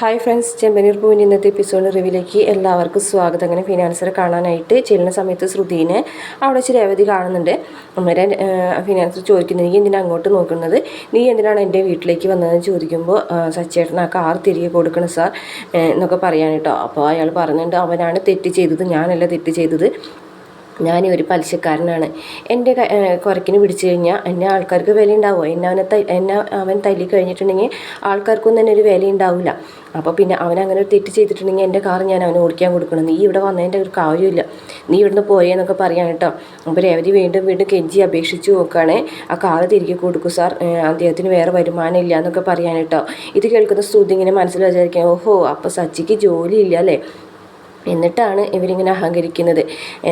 Hi friends ചെമ്പനീർ പൂവിന്റെ ഇന്നത്തെ episode റിവ്യൂലേക്ക് എല്ലാവർക്കും സ്വാഗതം. അങ്ങനെ ഫിനാൻസറെ കാണാനായിട്ട് ചെല്ലുന്ന സമയത്ത് ശ്രുതിനെ അവിടെ വെച്ച് രേവതി കാണുന്നുണ്ട്. അന്നേരം ഫിനാൻസർ ചോദിക്കുന്നത് നീ എന്തിനാണ് അങ്ങോട്ട് നോക്കുന്നത്? നീ എന്തിനാണ് എന്റെ വീട്ടിലേക്ക് വന്നതെന്ന് ചോദിക്കുമ്പോൾ സച്ചേട്ടൻ ആ കാർ തിരികെ കൊടുക്കണം സാർ എന്നൊക്കെ പറയാൻ കേട്ടോ അപ്പോൾ അയാൾ പറയുന്നുണ്ട് അവനാണ് തെറ്റ് ചെയ്തത് ഞാനല്ല തെറ്റ് ചെയ്തത്. ഞാൻ ഒരു പലിശക്കാരനാണ്. എന്റെ കുറക്കിന് പിടിച്ചു കഴിഞ്ഞാൽ എന്നെ ആൾക്കാർക്ക് വില ഉണ്ടാവുമോ എന്നെ അവനെ എന്നെ അവൻ തല്ലി കഴിഞ്ഞിട്ടുണ്ടെങ്കിൽ ആൾക്കാർക്കൊന്നും തന്നെ ഒരു വില ഉണ്ടാവില്ല അപ്പോൾ പിന്നെ അവൻ അങ്ങനെ ഒരു തെറ്റ് ചെയ്തിട്ടുണ്ടെങ്കിൽ എന്റെ കാർ ഞാൻ അവന് ഓടിക്കാൻ കൊടുക്കണം. നീ ഇവിടെ വന്നതിന്റെ ഒരു കാര്യമില്ല നീ ഇവിടുന്ന് പോയേന്നൊക്കെ പറയാൻ കേട്ടോ. അപ്പോൾ രേവതി വീണ്ടും വീണ്ടും കെഞ്ചി അപേക്ഷിച്ച് നോക്കുകയാണേ. ആ കാർ തിരികെ കൊടുക്കും സാർ. അദ്ദേഹത്തിന് വേറെ വരുമാനം ഇല്ല എന്നൊക്കെ പറയാൻ കേട്ടോ. ഇത് കേൾക്കുന്ന സ്തുതി ഇങ്ങനെ മനസ്സിൽ വിചാരിക്കാം ഓഹോ അപ്പോൾ സച്ചിക്ക് ജോലി ഇല്ല അല്ലേ? എന്നിട്ടാണ് ഇവരിങ്ങനെ അഹങ്കരിക്കുന്നത്.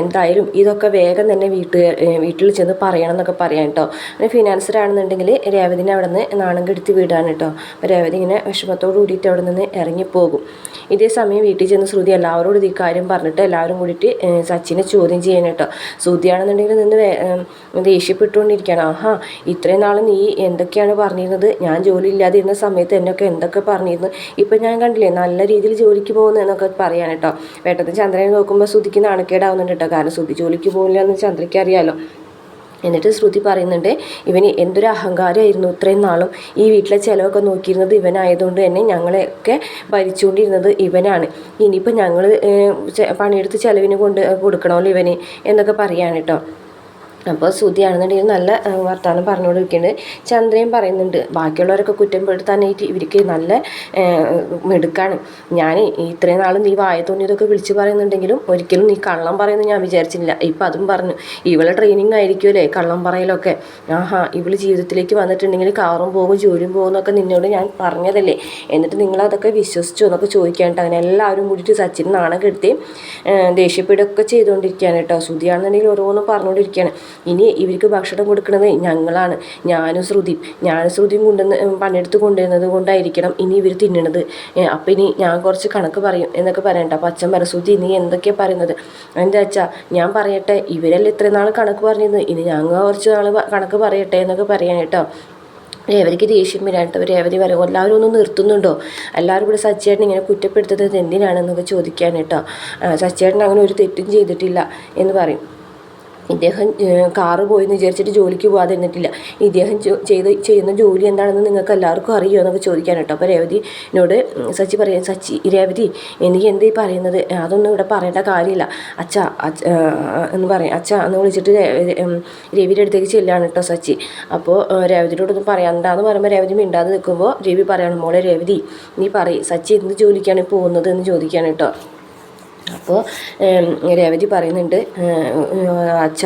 എന്തായാലും ഇതൊക്കെ വേഗം തന്നെ വീട്ടുകാർ വീട്ടിൽ ചെന്ന് പറയണം എന്നൊക്കെ പറയാം കേട്ടോ പിന്നെ ഫിനാൻസറാണെന്നുണ്ടെങ്കിൽ രേവതിനെ അവിടെ നിന്ന് നാണം കെടുത്തി വീടാണ് കേട്ടോ അപ്പോൾ രേവതി ഇങ്ങനെ വിഷമത്തോട് കൂടിയിട്ട് അവിടെ നിന്ന് ഇറങ്ങിപ്പോകും ഇതേ സമയം വീട്ടിൽ ചെന്ന് ശ്രുതി എല്ലാവരോടും ഈ കാര്യം പറഞ്ഞിട്ട് എല്ലാവരും കൂടിയിട്ട് സച്ചിനെ ചോദ്യം ചെയ്യാൻ കേട്ടോ ശ്രുതിയാണെന്നുണ്ടെങ്കിൽ നിന്ന് ദേഷ്യപ്പെട്ടുകൊണ്ടിരിക്കുകയാണ്. ആഹാ ഇത്രയും നാൾ നീ എന്തൊക്കെയാണ് പറഞ്ഞിരുന്നത്? ഞാൻ ജോലി ഇല്ലാതിരുന്ന സമയത്ത് എന്നൊക്കെ എന്തൊക്കെ പറഞ്ഞിരുന്നു? ഇപ്പം ഞാൻ കണ്ടില്ലേ നല്ല രീതിയിൽ ജോലിക്ക് പോകുന്നു എന്നൊക്കെ പറയാൻ കേട്ടോ വേട്ടത്തിൽ ചന്ദ്രനെ നോക്കുമ്പോൾ ശ്രുതിക്ക് നാണക്കേടാവുന്നുണ്ട് കേട്ടോ കാരണം ശ്രുതി ജോലിക്ക് പോകില്ല എന്ന് ചന്ദ്രയ്ക്ക് അറിയാലോ. എന്നിട്ട് ശ്രുതി പറയുന്നുണ്ട് ഇവന് എന്തൊരു അഹങ്കാരമായിരുന്നു ഇത്രയും നാളും. ഈ വീട്ടിലെ ചിലവൊക്കെ നോക്കിയിരുന്നത് ഇവനായതുകൊണ്ട് തന്നെ ഞങ്ങളെയൊക്കെ ഭരിച്ചുകൊണ്ടിരുന്നത് ഇവനാണ്. ഇനിയിപ്പോൾ ഞങ്ങൾ പണിയെടുത്ത് ചിലവിന് കൊണ്ട് കൊടുക്കണമല്ലോ ഇവന് എന്നൊക്കെ പറയാണ് കേട്ടോ അപ്പോൾ ശ്രുതിയാണെന്നുണ്ടെങ്കിൽ നല്ല വർത്തമാനം പറഞ്ഞുകൊണ്ടിരിക്കുന്നുണ്ട് ചന്ദ്രയും പറയുന്നുണ്ട് ബാക്കിയുള്ളവരൊക്കെ കുറ്റം കുറ്റപ്പെടുത്താനായിട്ട് ഇവർക്ക് നല്ല മെടുക്കാണ്. ഞാൻ ഇത്രയും നാളും നീ വായ തോന്നിയതൊക്കെ വിളിച്ച് പറയുന്നുണ്ടെങ്കിലും ഒരിക്കലും നീ കള്ളം പറയുന്നു ഞാൻ വിചാരിച്ചില്ല ഇപ്പം അതും പറഞ്ഞു ഇവളെ ട്രെയിനിങ് ആയിരിക്കുമല്ലേ കള്ളം പറയലൊക്കെ? ആഹാ ഇവൾ ജീവിതത്തിലേക്ക് വന്നിട്ടുണ്ടെങ്കിൽ കാറും പോകും ജോലിയും പോകും എന്നൊക്കെ നിന്നോട് ഞാൻ പറഞ്ഞതല്ലേ. എന്നിട്ട് നിങ്ങളതൊക്കെ വിശ്വസിച്ചു എന്നൊക്കെ ചോദിക്കാനായിട്ട് അങ്ങനെ എല്ലാവരും കൂടിയിട്ട് സച്ചിൻ നാണം കെടുത്തി ദേഷ്യപ്പെടുകയൊക്കെ ചെയ്തുകൊണ്ടിരിക്കുകയാണ് കേട്ടോ. ശ്രുതിയാണെന്നുണ്ടെങ്കിൽ ഓരോന്നും പറഞ്ഞുകൊണ്ടിരിക്കുകയാണ്. ഇനി ഇവർക്ക് ഭക്ഷണം കൊടുക്കുന്നത് ഞങ്ങളാണ്. ഞാനും ശ്രുതി. ഞാനും ശ്രുതിയും കൊണ്ടുവന്ന് പണിയെടുത്ത് കൊണ്ടുവരുന്നത് കൊണ്ടായിരിക്കണം ഇനി ഇവർ തിന്നണത്. അപ്പം ഇനി ഞാൻ കുറച്ച് കണക്ക് പറയും എന്നൊക്കെ പറയണ്ട. അപ്പം അച്ഛൻ പറയും ശ്രുതി നീ എന്തൊക്കെയാണ് പറയുന്നത്? എന്താ അച്ഛാ ഞാൻ പറയട്ടെ. ഇവരല്ലേ ഇത്രയും നാൾ കണക്ക് പറഞ്ഞിരുന്നു ഇനി ഞങ്ങൾ കുറച്ച് നാൾ കണക്ക് പറയട്ടെ എന്നൊക്കെ പറയാൻ കേട്ടോ. രേവതിക്ക് ദേഷ്യം വരാനായിട്ട് രേവതി പറയും എല്ലാവരും ഒന്ന് നിർത്തുന്നുണ്ടോ? എല്ലാവരും ഇവിടെ സച്ചേട്ടൻ ഇങ്ങനെ കുറ്റപ്പെടുത്തുന്നത് എന്തിനാണെന്നൊക്കെ ചോദിക്കാൻ കേട്ടോ. സച്ചേട്ടൻ അങ്ങനെ ഒരു തെറ്റും ചെയ്തിട്ടില്ല എന്ന് പറയും. ഇദ്ദേഹം കാറ് പോയെന്ന് വിചാരിച്ചിട്ട് ജോലിക്ക് പോകാതെ ഇരുന്നിട്ടില്ല ഇദ്ദേഹം ചെയ്ത് ചെയ്യുന്ന ജോലി എന്താണെന്ന് നിങ്ങൾക്ക് എല്ലാവർക്കും അറിയുമോ എന്നൊക്കെ ചോദിക്കാൻ കേട്ടോ. അപ്പോൾ രേവതിനോട് സച്ചി പറയാം സച്ചി രേവതി എനിക്ക് എന്തീ പറയുന്നത്? അതൊന്നും ഇവിടെ പറയേണ്ട കാര്യമില്ല. അച്ഛ എന്ന് പറയും. അച്ഛ എന്ന് വിളിച്ചിട്ട് രവിയുടെ അടുത്തേക്ക് ചെല്ലാണ് കേട്ടോ സച്ചി. അപ്പോൾ രേവതിയോടൊന്നും പറയാനുണ്ടാന്ന് പറയുമ്പോൾ രേവതി മിണ്ടാതെ നിൽക്കുമ്പോൾ രവി പറയണം മോളെ രേവതി നീ പറയും സച്ചി എന്ത് ജോലിക്കാണ് പോകുന്നത്? എന്ന് ചോദിക്കാൻ കേട്ടോ. അപ്പോൾ രേവതി പറയുന്നുണ്ട് അച്ഛ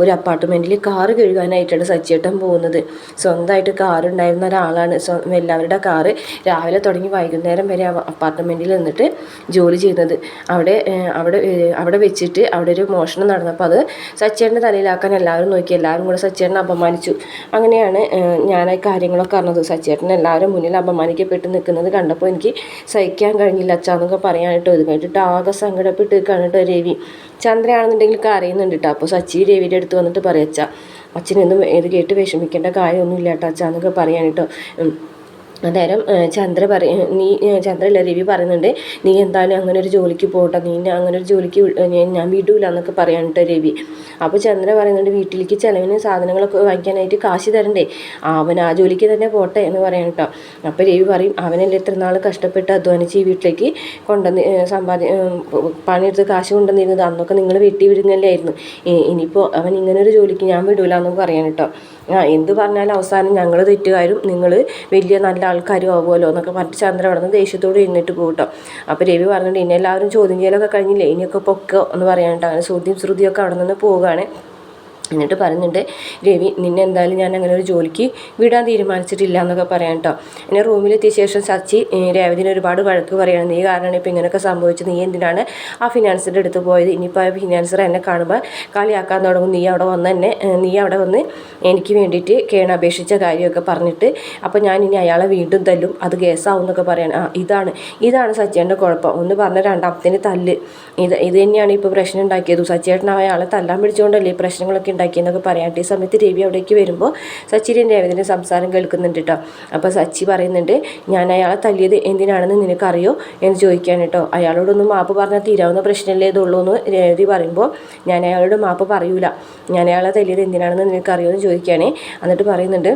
ഒരു അപ്പാർട്ട്മെന്റിൽ കാറ് കഴുകാനായിട്ടാണ് സച്ചിയേട്ടൻ പോകുന്നത്. സ്വന്തമായിട്ട് കാറുണ്ടായിരുന്ന ഒരാളാണ്. എല്ലാവരുടെ കാറ് രാവിലെ തുടങ്ങി വൈകുന്നേരം വരെ അപ്പാർട്ട്മെന്റിൽ നിന്നിട്ട് ജോലി ചെയ്യുന്നത്. അവിടെ അവിടെ അവിടെ വെച്ചിട്ട് അവിടെ ഒരു മോഷണം നടന്നപ്പോൾ അത് സച്ചേട്ടന്റെ തലയിലാക്കാൻ എല്ലാവരും നോക്കി. എല്ലാവരും കൂടെ സച്ചേട്ടനെ അപമാനിച്ചു. അങ്ങനെയാണ് ഞാൻ ഈ കാര്യങ്ങളൊക്കെ അറിഞ്ഞത്. സച്ചേട്ടൻ എല്ലാവരും മുന്നിൽ അപമാനിക്കപ്പെട്ട് നിൽക്കുന്നത് കണ്ടപ്പോൾ എനിക്ക് സഹിക്കാൻ കഴിഞ്ഞില്ല അച്ഛാന്നൊക്കെ പറയാനായിട്ട് ഇത് ആകെ ആകെ സങ്കടപ്പെട്ട് നിൽക്കുകയാണ് കേട്ടോ രവി. ചന്ദ്രയാണെന്നുണ്ടെങ്കിൽ കരയുന്നുണ്ട് കേട്ടോ. അപ്പോൾ സച്ചി രവിയുടെ അടുത്ത് വന്നിട്ട് പറയാം അച്ഛാ അച്ഛനൊന്നും ഇത് കേട്ട് വിഷമിക്കേണ്ട കാര്യമൊന്നുമില്ല കേട്ടോ അച്ഛാ എന്നൊക്കെ പറയാൻ. അന്നേരം ചന്ദ്ര പറയ നീ ചന്ദ്രല്ല രവി പറയുന്നുണ്ട് നീ എന്തായാലും അങ്ങനെ ഒരു ജോലിക്ക് പോകട്ടെ നീ അങ്ങനെ ഒരു ജോലിക്ക് ഞാൻ- വിടൂല എന്നൊക്കെ പറയാനിട്ട് രവി. അപ്പോൾ ചന്ദ്ര പറയുന്നുണ്ട് വീട്ടിലേക്ക് ചിലവിന് സാധനങ്ങളൊക്കെ വാങ്ങിക്കാനായിട്ട് കാശ് തരണ്ടേ അവൻ ആ ജോലിക്ക് തന്നെ പോട്ടെ എന്ന് പറയാൻ കേട്ടോ അപ്പോൾ രവി പറയും അവനല്ലേ ഇത്ര നാൾ കഷ്ടപ്പെട്ട് അധ്വാനിച്ച് ഈ വീട്ടിലേക്ക് കൊണ്ടുവന്ന് സമ്പാദി പണിയെടുത്ത് കാശ് കൊണ്ടുവന്നിരുന്നത് അന്നൊക്കെ നിങ്ങൾ വെട്ടി വിടുങ്ങല്ലേ ആയിരുന്നു. ഇനിയിപ്പോൾ അവൻ ഇങ്ങനെ ഒരു ജോലിക്ക് ഞാൻ വിടൂല എന്നൊക്കെ പറയാൻ കേട്ടോ എന്ത് പറഞ്ഞാലും അവസാനം ഞങ്ങൾ തെറ്റുകാരും നിങ്ങൾ വലിയ നല്ല ആൾക്കാരും ആവുമല്ലോ എന്നൊക്കെ പറഞ്ഞിട്ട് ചന്ദ്ര അവിടെ നിന്ന് ദേഷ്യത്തോട് ഇരുന്നിട്ട് പോകട്ടോ കേട്ടോ. അപ്പോൾ രവി പറഞ്ഞിട്ട് ഇനി എല്ലാവരും ചോദ്യം ചെയ്യലൊക്കെ കഴിഞ്ഞില്ലേ? ഇനിയൊക്കെ പൊക്കോ? എന്ന് പറയാനായിട്ട് അങ്ങനെ ശ്രുതിയും ശ്രുതിയൊക്കെ അവിടെ നിന്ന് പോവുകയാണ്. എന്നിട്ട് പറയുന്നുണ്ട് രവി നിന്നെ എന്തായാലും ഞാൻ അങ്ങനെ ഒരു ജോലിക്ക് വിടാൻ തീരുമാനിച്ചിട്ടില്ല എന്നൊക്കെ പറയാം കേട്ടോ എന്നെ റൂമിലെത്തിയ ശേഷം സച്ചി രേവതിനെ ഒരുപാട് വഴക്ക് പറയാണ്. നീ കാരണം ഇപ്പോൾ ഇങ്ങനെയൊക്കെ സംഭവിച്ചത്. നീ എന്തിനാണ് ആ ഫിനാൻസിന്റെ അടുത്ത് പോയത്? ഇനിയിപ്പോൾ ആ ഫിനാൻസർ എന്നെ കാണുമ്പോൾ കളിയാക്കാൻ തുടങ്ങും. നീ അവിടെ വന്ന് എന്നെ നീ അവിടെ വന്ന് എനിക്ക് വേണ്ടിയിട്ട് കേണ അപേക്ഷിച്ച കാര്യമൊക്കെ പറഞ്ഞിട്ട് അപ്പോൾ ഞാൻ ഇനി അയാളെ വീണ്ടും തല്ലും. അത് കേസാവും എന്നൊക്കെ പറയാൻ ആ ഇതാണ് ഇതാണ് സച്ചേന്റെ കുഴപ്പം. ഒന്ന് പറഞ്ഞ രണ്ടാമത്തേന് തല്ല്. ഇത് ഇത് തന്നെയാണ് ഇപ്പോൾ പ്രശ്നം ഉണ്ടാക്കിയത്. സച്ചേട്ടൻ അയാളെ തല്ലാൻ പിടിച്ചുകൊണ്ടല്ലേ ഈ പ്രശ്നങ്ങളൊക്കെ ഉണ്ടാക്കിയെന്നൊക്കെ പറയാണ്ട് ഈ സമയത്ത് രവി അവിടേക്ക് വരുമ്പോൾ സച്ചിന്റെയും രേവതിന്റെ സംസാരം കേൾക്കുന്നുണ്ട് കേട്ടോ അപ്പോൾ സച്ചി പറയുന്നുണ്ട് ഞാൻ അയാളെ തല്ലിയത് എന്തിനാണെന്ന് നിനക്കറിയോ? എന്ന് ചോദിക്കുകയാണ് കേട്ടോ അയാളോടൊന്നും മാപ്പ് പറഞ്ഞാൽ തീരാവുന്ന പ്രശ്നമല്ലേ ഇതുള്ളൂ എന്ന് രേവതി പറയുമ്പോൾ ഞാൻ അയാളോട് മാപ്പ് പറയൂല. ഞാൻ അയാളെ തല്ലിയത് എന്തിനാണെന്ന് നിനക്കറിയോ? എന്ന് ചോദിക്കുകയാണ് എന്നിട്ട് പറയുന്നുണ്ട്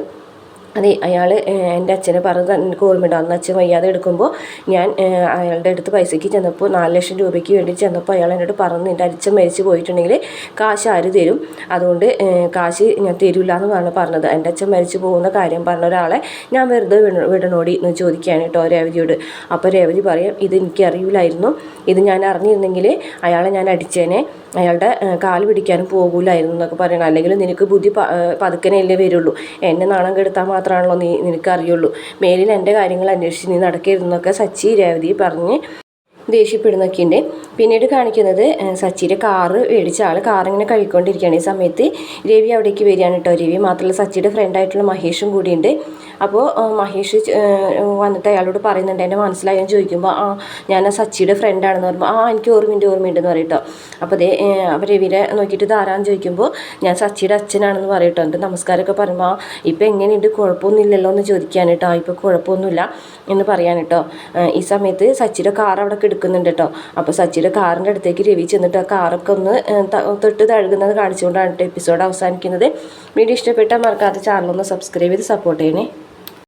അതെ അയാൾ എന്റെ അച്ഛനെ പറഞ്ഞത് എനിക്ക് ഓർമ്മയുണ്ട്. അന്ന് അച്ഛൻ വയ്യാതെ എടുക്കുമ്പോൾ ഞാൻ അയാളുടെ അടുത്ത് പൈസയ്ക്ക് ചെന്നപ്പോൾ നാല് ലക്ഷം രൂപയ്ക്ക് വേണ്ടി ചെന്നപ്പോൾ അയാൾ എന്നോട് പറഞ്ഞു എന്റെ അച്ഛൻ മരിച്ചു പോയിട്ടുണ്ടെങ്കിൽ കാശ് ആര് തരും? അതുകൊണ്ട് കാശ് ഞാൻ തരില്ല എന്ന് പറഞ്ഞു പറഞ്ഞത്. എന്റെ അച്ഛൻ മരിച്ചു പോകുന്ന കാര്യം പറഞ്ഞ ഒരാളെ ഞാൻ വെറുതെ വിട- വിടണോടി എന്ന് ചോദിക്കുകയാണ് കേട്ടോ രേവതിയോട്. അപ്പോൾ രേവതി പറയാം ഇത് എനിക്കറിയില്ലായിരുന്നു ഇത് ഞാൻ അറിഞ്ഞിരുന്നെങ്കിൽ അയാളെ ഞാൻ അടിച്ചേനെ. അയാളുടെ കാൽ പിടിക്കാനും പോകൂലായിരുന്നു എന്നൊക്കെ പറയണം അല്ലെങ്കിൽ നിനക്ക് ബുദ്ധി പതുക്കനെയല്ലേ വരുള്ളൂ. എന്നെ നാണം കെടുത്താൽ മാത്രമാണല്ലോ നീ നിനക്കറിയുള്ളൂ. മേലിൽ എന്റെ കാര്യങ്ങൾ അന്വേഷിച്ച് നീ നടക്കരുതെന്നൊക്കെ സച്ചി രേവതി പറഞ്ഞ് ദേഷ്യപ്പെടുന്നൊക്കെയുണ്ട്. പിന്നീട് കാണിക്കുന്നത് സച്ചിയുടെ കാറ് മേടിച്ച ആൾ കാറിങ്ങനെ കഴിക്കൊണ്ടിരിക്കുകയാണ് ഈ സമയത്ത് രവി അവിടേക്ക് വരികയാണ് കേട്ടോ. രവി മാത്രമല്ല സച്ചിയുടെ ഫ്രണ്ടായിട്ടുള്ള മഹേഷും കൂടിയുണ്ട്. അപ്പോൾ മഹേഷ് വന്നിട്ട് അയാളോട് പറയുന്നുണ്ട്. എന്നെ മനസ്സിലായെന്ന് ചോദിക്കുമ്പോൾ ആ ഞാൻ സച്ചിയുടെ ഫ്രണ്ടാണെന്ന് പറയുമ്പോൾ ആ എനിക്ക് ഓർമ്മയുണ്ട് ഓർമ്മയുണ്ടെന്ന് പറയട്ടോ. അപ്പോൾ അതേ രവിനെ നോക്കിയിട്ട് ഇത് ചോദിക്കുമ്പോൾ ഞാൻ സച്ചിയുടെ അച്ഛനാണെന്ന് പറയട്ടോ. എന്നിട്ട് നമസ്കാരമൊക്കെ പറയുമ്പോൾ ആ ഇപ്പം എങ്ങനെയുണ്ട്? കുഴപ്പമൊന്നുമില്ലല്ലോ എന്ന് ചോദിക്കാൻ കേട്ടോ ഇപ്പോൾ കുഴപ്പമൊന്നുമില്ല എന്ന് പറയാൻ കേട്ടോ ഈ സമയത്ത് സച്ചിയുടെ കാർ അവിടെ കെടുക്കുന്നുണ്ട് കേട്ടോ. അപ്പോൾ സച്ചിയുടെ കാറിന്റെ അടുത്തേക്ക് രവി ചെന്നിട്ട് ആ കാറൊക്കെ ഒന്ന് തൊട്ട് തഴുകുന്നത് കാണിച്ചുകൊണ്ടാണ് എപ്പിസോഡ് അവസാനിക്കുന്നത്. വീഡിയോ ഇഷ്ടപ്പെട്ടാൽ മറക്കാതെ ചാനലൊന്ന് സബ്സ്ക്രൈബ് ചെയ്ത് സപ്പോർട്ട് ചെയ്യണേ.